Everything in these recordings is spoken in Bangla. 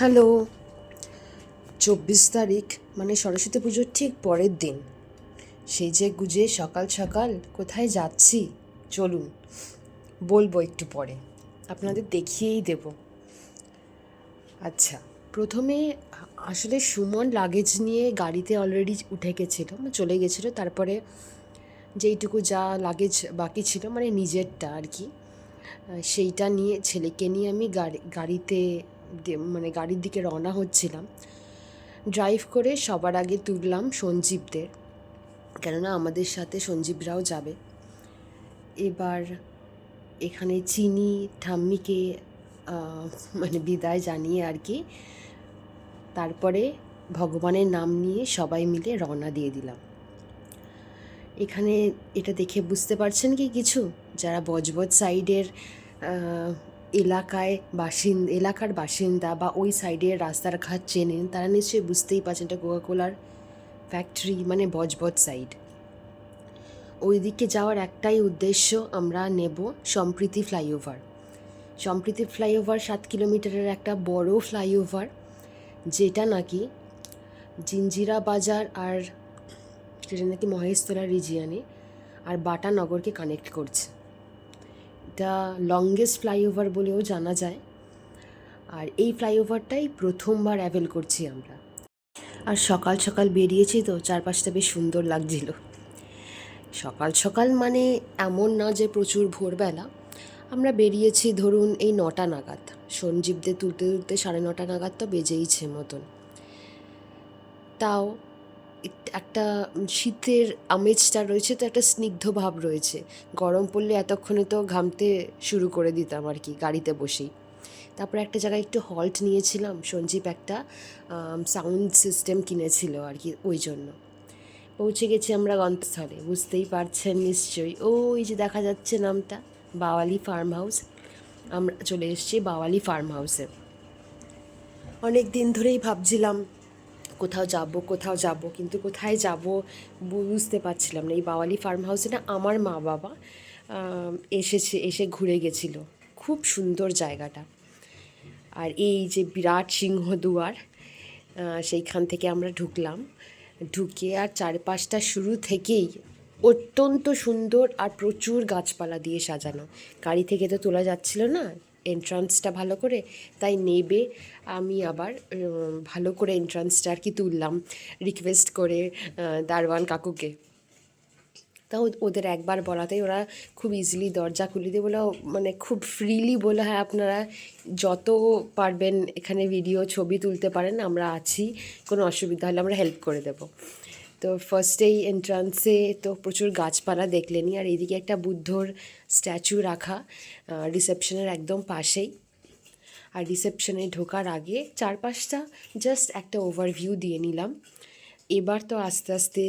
হ্যালো চব্বিশ তারিখ মানে সরস্বতী পুজোর ঠিক পরের দিন। সেই যে গুজে সকাল সকাল, কোথায় যাচ্ছি? চলুন, বলব একটু পরে। আপনাদের দেখিয়েই দেব। আচ্ছা প্রথমে আসলে সুমন লাগেজ নিয়ে গাড়িতে অলরেডি উঠে গেছিল মানে চলে গেছিল, তারপরে যেইটুকু যা লাগেজ বাকি ছিল মানে নিজেরটা আর কি সেইটা নিয়ে, ছেলেকে নিয়ে আমি গাড়ি, গাড়িতে মানে গাড়ির দিকে রওনা হচ্ছিলাম। ড্রাইভ করে সবার আগে তুললাম সঞ্জীবদের, কেননা আমাদের সাথে সঞ্জীবরাও যাবে। এবার এখানে চিনি, ঠাম্মিকে মানে বিদায় জানিয়ে আর কি, তারপরে ভগবানের নাম নিয়ে সবাই মিলে রওনা দিয়ে দিলাম। এখানে এটা দেখে বুঝতে পারছেন কি কিছু? যারা বজবজ সাইডের এলাকায় বাসিন, এলাকার বাসিন্দা বা ওই সাইডের রাস্তার ঘাট চেনেন তারা নিশ্চয়ই বুঝতেই পারছেন এটা কোকাকোলার ফ্যাক্টরি মানে বজবজ সাইড ওই দিকে যাওয়ার একটাই উদ্দেশ্য, আমরা নেব সম্প্রীতি ফ্লাইওভার সম্প্রীতি ফ্লাইওভার সাত কিলোমিটারের একটা বড় ফ্লাইওভার যেটা নাকি জিঞ্জিরা বাজার আর সেটা নাকি মহেশতলা রিজিয়ানে আর বাটা নগরকে কানেক্ট করছে। এটা লংগেস্ট ফ্লাইওভার বলেও জানা যায়। আর এই ফ্লাইওভারটাই প্রথমবার অ্যাভেল করছি আমরা। আর সকাল সকাল বেরিয়েছি তো চারপাশটা বেশ সুন্দর লাগছিল। সকাল সকাল মানে এমন না যে প্রচুর ভোরবেলা। আমরা বেরিয়েছি ধরুন এই নটা নাগাদ। সঞ্জীবদের তুলতে তুলতে সাড়ে নটা নাগাদ তো বেজেইছে মতন। তাও একটা শীতের আমেজটা রয়েছে, তো একটা স্নিগ্ধ ভাব রয়েছে। গরম পড়লে এতক্ষণে তো ঘামতে শুরু করে দিতাম আর কি, গাড়িতে বসেই। তারপরে একটা জায়গায় একটু হল্ট নিয়েছিলাম, সঞ্জীব একটা সাউন্ড সিস্টেম কিনেছিল আর কি ওই জন্য। পৌঁছে গেছি আমরা গন্তস্থলে বুঝতেই পারছেন নিশ্চয়ই। ও ওই যে দেখা যাচ্ছে নামটা, বাওয়ালি ফার্ম হাউস আমরা চলে এসেছি বাওয়ালি ফার্ম হাউসে অনেক দিন ধরেই ভাবছিলাম কোথাও যাব কোথাও যাব, কিন্তু কোথায় যাব বুঝতে পারছিলাম না। এই বাওয়ালি ফার্ম হাউসে না আমার মা বাবা এসেছে, এসে ঘুরে গেছিল। খুব সুন্দর জায়গাটা। আর এই যে বিরাট সিংহ দুয়ার সেইখান থেকে আমরা ঢুকলাম। ঢুকে আর চারপাশটা শুরু থেকেই অত্যন্ত সুন্দর আর প্রচুর গাছপালা দিয়ে সাজানো। গাড়ি থেকে তো তোলা যাচ্ছিল না এন্ট্রান্সটা ভালো করে তাই নেবে। আমি আবার ভালো করে এন্ট্রান্সটা আর কি তুললাম রিকোয়েস্ট করে আহ, দারোয়ান কাকুকে। তাও ওদের একবার বলাতেই ওরা খুব ইজিলি দরজা খুলে দিয়ে বলে মানে খুব ফ্রিলি বলে হ্যাঁ আপনারা যত পারবেন এখানে ভিডিও ছবি তুলতে পারেন আমরা আছি কোনো অসুবিধা হলে আমরা হেল্প করে দেবো। তো ফার্স্টেই এন্ট্রান্সে তো প্রচুর গাছপালা দেখলেনি আর এইদিকে একটা বুদ্ধর স্ট্যাচু রাখা রিসেপশনের একদম পাশেই। আর রিসেপশনে ঢোকার আগে চারপাশটা জাস্ট একটা ওভারভিউ দিয়ে নিলাম। এবার তো আস্তে আস্তে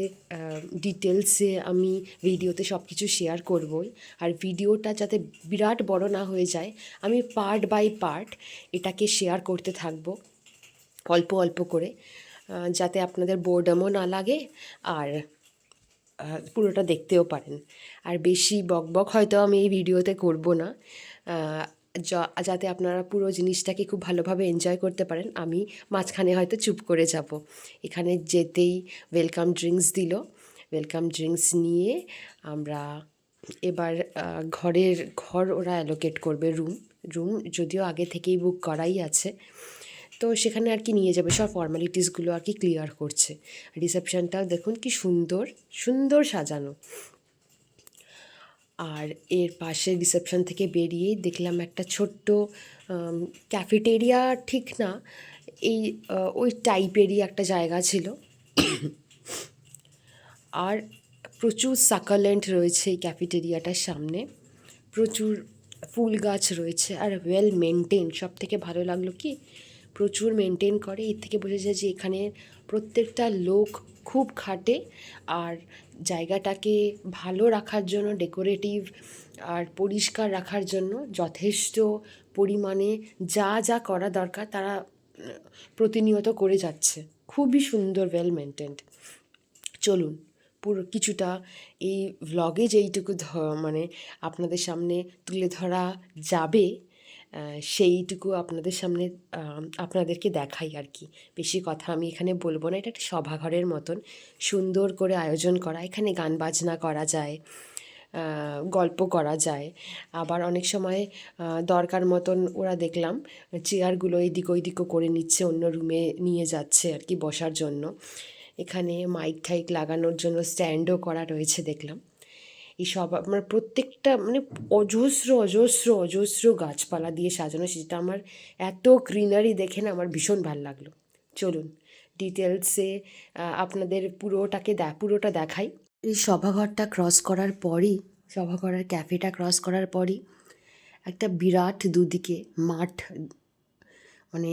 ডিটেলসে আমি ভিডিওতে সব কিছু শেয়ার করবই। আর ভিডিওটা যাতে বিরাট বড় না হয়ে যায়, আমি পার্ট বাই পার্ট এটাকে শেয়ার করতে থাকব, অল্প অল্প করে। যাতে আপনাদের বোর্ডামও না লাগে আর পুরোটা দেখতেও পারেন। আর বেশি বকবক হয়তো আমি এই ভিডিওতে করব না। যাতে আপনারা পুরো জিনিসটাকে খুব ভালোভাবে এনজয় করতে পারেন, আমি মাঝখানে হয়তো চুপ করে যাব। এখানে যেতেই ওয়েলকাম ড্রিঙ্কস দিল। ওয়েলকাম ড্রিঙ্কস নিয়ে আমরা এবার ঘরের, ঘর ওরা অ্যালোকেট করবে রুম রুম যদিও আগে থেকেই বুক করাই আছে। তো সেখানে আর কি নিয়ে যাবে, সব ফর্মালিটিসগুলো আর কি ক্লিয়ার করছে। রিসেপশনটাও দেখুন কি সুন্দর সুন্দর সাজানো। আর এর পাশে রিসেপশন থেকে বেরিয়েই দেখলাম একটা ছোট্ট ক্যাফেটেরিয়া ঠিক না, এই ওই টাইপেরই একটা জায়গা ছিল। আর প্রচুর সাকালেন্ট রয়েছে এই ক্যাফেটেরিয়াটার সামনে। প্রচুর ফুল গাছ রয়েছে, আর ওয়েল মেনটেন সব থেকে ভালো লাগল কি প্রচুর মেনটেন করে। এর থেকে বোঝা যায় যে এখানে প্রত্যেকটা লোক খুব খাটে আর জায়গাটাকে ভালো রাখার জন্য ডেকোরেটিভ আর পরিষ্কার রাখার জন্য যথেষ্ট পরিমাণে যা যা করা দরকার তারা প্রতিনিয়ত করে যাচ্ছে। খুবই সুন্দর ওয়েল মেনটেন্ড চলুন, পুরো কিছুটা এই ভ্লগে যেইটুকু মানে আপনাদের সামনে তুলে ধরা যাবে সেইটুকু আপনাদের সামনে আপনাদেরকে দেখাই আর কি। বেশি কথা আমি এখানে বলব না, এটা একটা সভাঘরের মতন। সুন্দর করে আয়োজন করা, এখানে গান বাজনা করা যায় গল্প করা যায়। আবার অনেক সময় দরকার মতন ওরা দেখলাম, চেয়ারগুলো এদিক ওইদিকও করে নিচ্ছে, অন্য রুমে নিয়ে যাচ্ছে আর কি বসার জন্য। এখানে মাইক ঠাইক লাগানোর জন্য স্ট্যান্ডও করা রয়েছে দেখলাম। এই সব আমার প্রত্যেকটা মানে অজস্র অজস্র অজস্র গাছপালা দিয়ে সাজানো সেটা আমার এত গ্রিনারি দেখে না আমার ভীষণ ভালো লাগল। চলুন ডিটেলসে আপনাদের পুরোটাকে পুরোটা দেখাই। এই সভাঘরটা ক্রস করার পরই, সভাঘরের ক্যাফেটা ক্রস করার পরই একটা বিরাট দুদিকে মাঠ মানে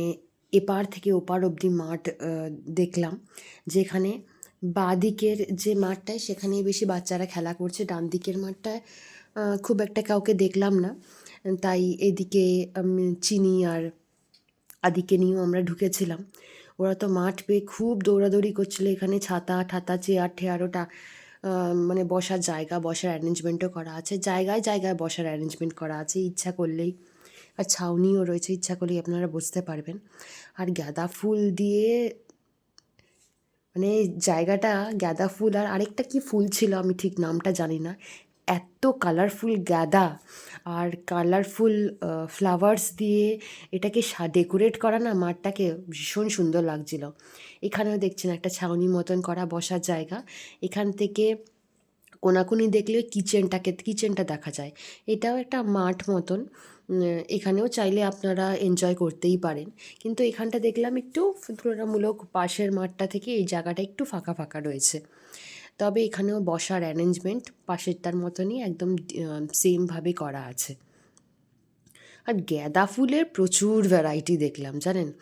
এপার থেকে ওপার অবধি মাঠ দেখলাম। যেখানে বাঁ দিকের যে মাঠটায়, সেখানেই বেশি বাচ্চারা খেলা করছে ডান দিকের মাঠটায়। খুব একটা কাউকে দেখলাম না। তাই এদিকে চিনি আর আদিকে নিয়েও আমরা ঢুকেছিলাম। ওরা তো মাঠ পেয়ে খুব দৌড়াদৌড়ি করছিল। এখানে ছাতা, ঠাতা, চেয়ার, ঠেয়ারও টা মানে বসার জায়গা, বসার অ্যারেঞ্জমেন্টও করা আছে। জায়গায় জায়গায় বসার অ্যারেঞ্জমেন্ট করা আছে, ইচ্ছা করলেই। আর ছাউনিও রয়েছে, ইচ্ছা করলেই আপনারা বুঝতে পারবেন। আর গাঁদা ফুল দিয়ে মানে জায়গাটা, গাঁদা ফুল আর আরেকটা কি ফুল ছিল আমি ঠিক নামটা জানি না। এত কালারফুল গাঁদা আর কালারফুল ফ্লাওয়ার্স দিয়ে এটাকে সা ডেকোরেট করা না, মাঠটাকে ভীষণ সুন্দর লাগছিল। এখানেও দেখছেন একটা ছাউনি মতন করা বসার জায়গা। এখান থেকে কোনাকুনি দেখলে কিচেনটাকে, কিচেনটা দেখা যায়। এটাও একটা মাঠ মতন। এখানেও চাইলে আপনারা এনজয় করতেই পারেন। কিন্তু এখানটা দেখলাম একটু তুলনামূলক পাশের মাঠটা থেকে এই জায়গাটা একটু ফাঁকা ফাঁকা রয়েছে। তবে এখানেও বসার অ্যারেঞ্জমেন্ট পাশেরটার মতনই একদম সেমভাবে করা আছে। আর গাঁদা ফুলের প্রচুর ভ্যারাইটি দেখলাম, জানেন?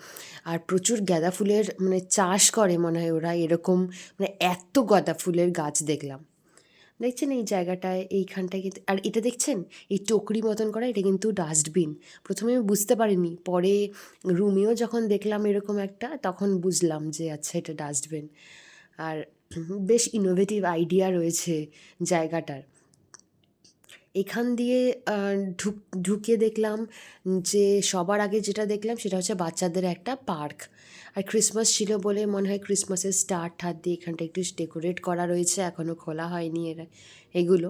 আর প্রচুর গাঁদা ফুলের মানে চাষ করে মনে হয় ওরা, এরকম মানে এত গাঁদা ফুলের গাছ দেখলাম। দেখছেন এই জায়গাটায়, এইখানটায় কিন্তু, আর এটা দেখছেন? এই টোকরি মতন করা, এটা কিন্তু ডাস্টবিন। প্রথমে আমি বুঝতে পারিনি, পরে রুমেও যখন দেখলাম এরকম একটা, তখন বুঝলাম যে আচ্ছা এটা ডাস্টবিন। আর বেশ ইনোভেটিভ আইডিয়া রয়েছে জায়গাটার। এখান দিয়ে ঢুক ঢুকে দেখলাম যে সবার আগে যেটা দেখলাম, সেটা হচ্ছে বাচ্চাদের একটা পার্ক। আর ক্রিসমাস ছিল বলে মনে হয় ক্রিসমাসের স্টার ঠার দিয়ে এখানটা একটু ডেকোরেট করা রয়েছে এখনও খোলা হয়নি এরা, এগুলো।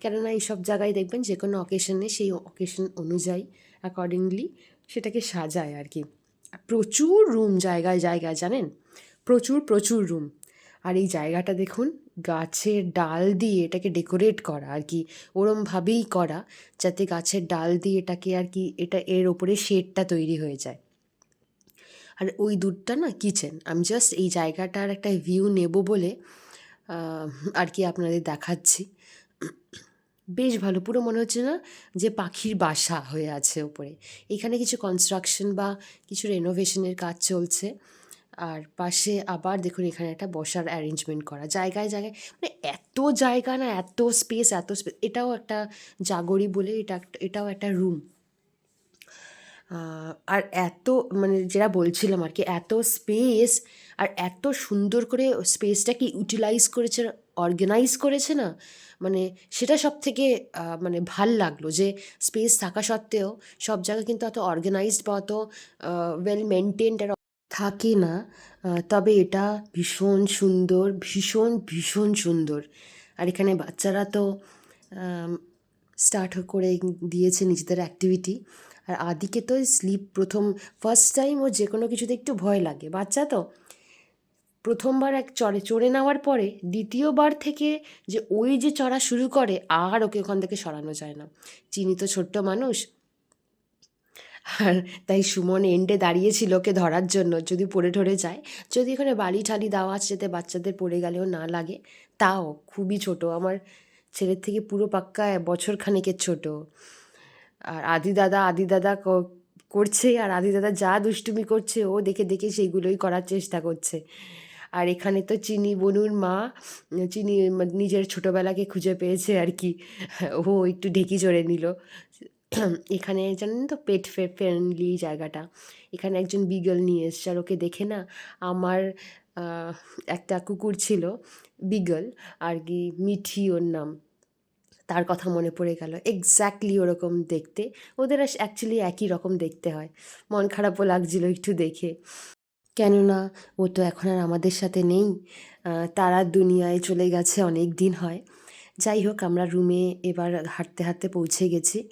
কেননা এইসব জায়গায় দেখবেন যে কোনো অকেশনে সেই অকেশন অনুযায়ী অ্যাকর্ডিংলি সেটাকে সাজায় আর কি। প্রচুর রুম জায়গায় জায়গায়, জানেন? প্রচুর প্রচুর রুম আর এই জায়গাটা দেখুন, গাছের ডাল দিয়ে এটাকে ডেকোরেট করা আর কি, ওরমভাবেই করা, যাতে গাছের ডাল দিয়ে এটাকে আর কি, এটা এর ওপরে শেডটা তৈরি হয়ে যায়। আর ওই দূরটা না কিচেন। আমি জাস্ট এই জায়গাটার একটা ভিউ নেব বলে আর কি আপনাদের দেখাচ্ছি। বেশ ভালো, পুরো মনে হচ্ছে না যে পাখির বাসা হয়ে আছে ওপরে। এখানে কিছু কনস্ট্রাকশন বা কিছু রেনোভেশনের কাজ চলছে। আর পাশে আবার দেখুন এখানে একটা বসার অ্যারেঞ্জমেন্ট করা। জায়গায় জায়গায় মানে এত জায়গা না, এত স্পেস এত স্পেস এটাও একটা জাগরি বলে, এটা এটাও একটা রুম আর এত মানে যেটা বলছিলাম আর কি, এত স্পেস আর এত সুন্দর করে স্পেসটাকে ইউটিলাইজ করেছে অর্গানাইজ করেছে না? মানে সেটা সব থেকে মানে ভালো লাগল যে স্পেস থাকা সত্ত্বেও সব জায়গা কিন্তু অত অর্গানাইজড বা অত ওয়েল মেনটেন্ড আর থাকে না। তবে এটা ভীষণ সুন্দর, ভীষণ ভীষণ সুন্দর। আর এখানে বাচ্চারা তো স্টার্ট করে দিয়েছে নিজেদের অ্যাক্টিভিটি আর আদিকে তো স্লিপ প্রথম ফার্স্ট টাইম ও যে কোনো কিছুতে একটু ভয় লাগে। বাচ্চা তো, প্রথমবার এক চড়ে চড়ে নেওয়ার পরে দ্বিতীয়বার থেকে যে ওই যে চড়া শুরু করে, আর ওকে ওখান থেকে সরানো যায় না। চিনি তো ছোট্ট মানুষ। আর তাই সুমন এন্ডে দাঁড়িয়েছিল ওকে ধরার জন্য, যদি পড়ে ঠরে যায়। যদি এখানে বালি ঠালি দেওয়া আছে, যাতে বাচ্চাদের পড়ে গেলেও না লাগে, তাও খুবই ছোট। আমার ছেলের থেকে পুরো পাক্কা বছর খানেকের ছোট। আর আদি দাদা আদি দাদা করছে আর আদি দাদা যা দুষ্টুমি করছে, ও দেখে দেখে সেইগুলোই করার চেষ্টা করছে। আর এখানে তো চিনি বনুর মা, চিনি নিজের ছোটোবেলাকে খুঁজে পেয়েছে আর কি। ও একটু ঢেকি চড়ে নিল। এখানে জানেন তো পেট ফ্রেন্ডলি জায়গাটা। এখানে একজন বিগল নিয়ে এসছে আর ওকে দেখে না আমার একটা কুকুর ছিল, বিগল, আর কি মিঠি ওর নাম। তার কথা মনে পড়ে গেল। এক্স্যাক্টলি ওরকম দেখতে। ওদের অ্যাকচুয়ালি একই রকম দেখতে হয়। মন খারাপও লাগছিল একটু দেখে। কেননা, ও তো এখন আর আমাদের সাথে নেই। তারা দুনিয়ায় চলে গেছে, অনেক দিন হয়। যাই হোক, আমরা রুমে এবার হাঁটতে হাঁটতে পৌঁছে গেছি।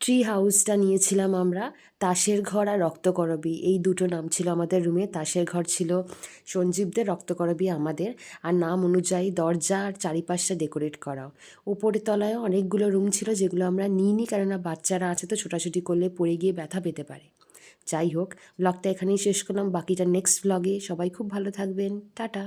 ট্রি হাউসটা নিয়েছিলাম আমরা, তাসের ঘর আর রক্তকরবী। এই দুটো নাম ছিল আমাদের রুমে, তাসের ঘর ছিল সঞ্জীবদের, রক্তকরবী আমাদের। আর নাম অনুযায়ী দরজা আর চারিপাশটা ডেকোরেট করা উপরের তলায় অনেকগুলো রুম ছিল যেগুলো আমরা নিইনি, কেননা বাচ্চারা আছে তো ছোটাছুটি করলে পড়ে গিয়ে ব্যথা পেতে পারে। যাই হোক ব্লগটা এখানেই শেষ করলাম। বাকিটা নেক্সট ব্লগে সবাই খুব ভালো থাকবেন। টাটা।